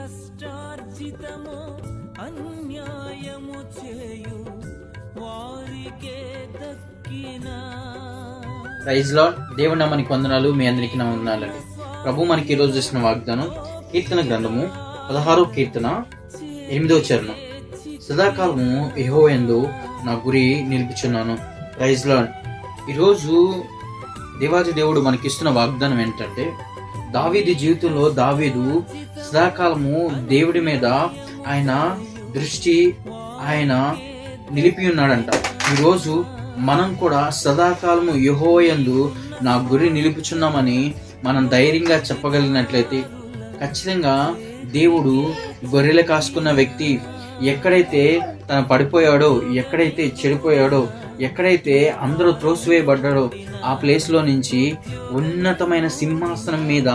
కష్టార్జితము అన్యాయము చేయు వారికే దక్కిన. ప్రైజ్లో దేవుడు మనకి వందనాలు మీ అందరికీ నా వందనాలండి. ప్రభు మనకి ఈరోజు చేసిన వాగ్దానం కీర్తన గ్రంథము పదహారో కీర్తన ఎనిమిదో చరణం. సదాకాలము ఎహో ఎందు నా గురి నిలిపిచున్నాను. ప్రైజ్లో ఈరోజు దేవాది దేవుడు మనకిస్తున్న వాగ్దానం ఏంటంటే దావీది జీవితంలో దావీదు సదాకాలము దేవుడి మీద ఆయన దృష్టి ఆయన నిలిపి ఉన్నాడంట. ఈరోజు మనం కూడా సదాకాలము యహోయందు నా గురి నిలుపుచున్నామని మనం ధైర్యంగా చెప్పగలిగినట్లయితే ఖచ్చితంగా దేవుడు గొర్రెలు కాసుకున్న వ్యక్తి ఎక్కడైతే తను పడిపోయాడో ఎక్కడైతే చెడిపోయాడో ఎక్కడైతే అందరూ త్రోసివేయబడ్డాడో ఆ ప్లేస్లో నుంచి ఉన్నతమైన సింహాసనం మీద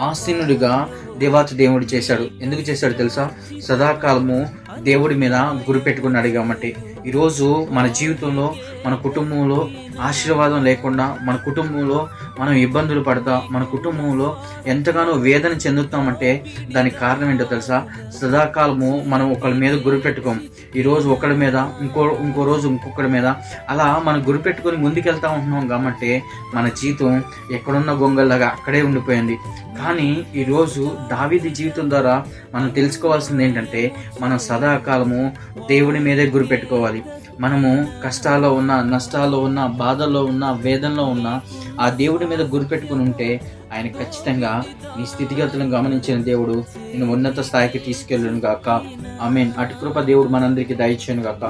ఆసీనుడిగా దేవాతి దేవుడు చేశాడు. ఎందుకు చేశాడు తెలుసా? సదాకాలము దేవుడి మీద గురి పెట్టుకున్నాడు కాబట్టి ఈరోజు మన జీవితంలో మన కుటుంబంలో ఆశీర్వాదం లేకుండా మన కుటుంబంలో మనం ఇబ్బందులు పడతా మన కుటుంబంలో ఎంతగానో వేదన చెందుతామంటే దానికి కారణం ఏంటో తెలుసా? సదాకాలము మనం ఒకరి మీద గురి పెట్టుకోం. ఈరోజు ఒకరి మీద ఇంకో ఇంకో రోజు ఇంకొకరి మీద. అలా మనం గురి పెట్టుకొని ముందుకెళ్తా ఉంటున్నాం కాబట్టి మన జీవితం ఎక్కడున్న గొంగల్లాగా అక్కడే ఉండిపోయింది. కానీ ఈరోజు దావీది జీవితం ద్వారా మనం తెలుసుకోవాల్సింది ఏంటంటే మనం సదాకాలము దేవుడి మీదే గురి పెట్టుకోవాలి మనము కష్టాల్లో ఉన్న నష్టాల్లో ఉన్న బాధల్లో ఉన్న వేదనలో ఉన్న ఆ దేవుడి మీద గురిపెట్టుకుని ఉంటే ఆయన ఖచ్చితంగా నీ స్థితిగతులను గమనించిన దేవుడు నేను ఉన్నత స్థాయికి తీసుకెళ్ళను గాక. ఆమెన్. అటు కృప దేవుడు మనందరికీ దయచేయను గాక.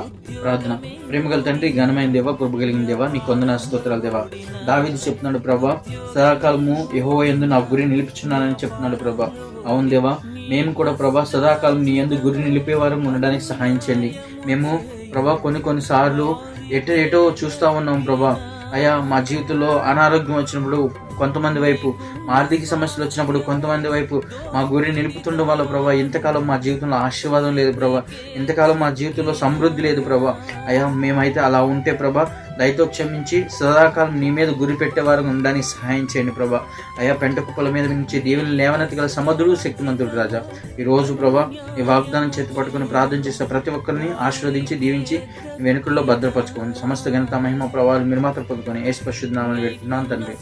ప్రార్థన. ప్రేమగల తండ్రి ఘనమైన దేవ కృప కలిగిన దేవ నీ కొందన స్తోత్రాలు దేవా. దావిది చెప్తున్నాడు ప్రభా సదాకాలము యహో ఎందు నా గురి నిలిపించున్నానని చెప్తున్నాడు ప్రభా. అవును దేవా మేము కూడా ప్రభా సదాకాలం నీ ఎందు గురి నిలిపేవారం ఉండడానికి సహాయం చేయండి. మేము ప్రభా కొన్ని కొన్నిసార్లు ఎటో ఎటో చూస్తూ ఉన్నాం ప్రభా. అయ్యా మా జీవితంలో అనారోగ్యం వచ్చినప్పుడు కొంతమంది వైపు మా ఆర్థిక సమస్యలు వచ్చినప్పుడు కొంతమంది వైపు మా గురి నిలుపుతుండడం వల్ల ప్రభా ఇంతకాలం మా జీవితంలో ఆశీర్వాదం లేదు ప్రభా. ఇంతకాలం మా జీవితంలో సమృద్ధి లేదు ప్రభా. అయ్యా మేమైతే అలా ఉంటే ప్రభా దయతో క్షమించి సదాకాలం నీ మీద గురి పెట్టేవారు ఉండడానికి సహాయం చేయండి ప్రభా. అయ్యా పెంట కుప్పల మీద నుంచి దేవుని లేవనెత్తి గల సమధుడు శక్తిమంతుడు రాజా. ఈ రోజు ప్రభా ఈ వాగ్దానం చేతి పట్టుకుని ప్రార్థన చేసే ప్రతి ఒక్కరిని ఆశీర్వదించి దీవించి వెనుకల్లో భద్రపరచుకోండి. సమస్త ఘనత మహిమ ప్రభావాలు మీరు మాత్రం పొందుకొని ఏ స్పశుద్ధనామని పెడుతున్నాను తండ్రి.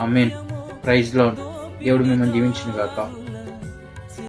ఆ మెయిన్ ప్రైజ్లో దేవుడు మిమ్మల్ని దీవించిన కాక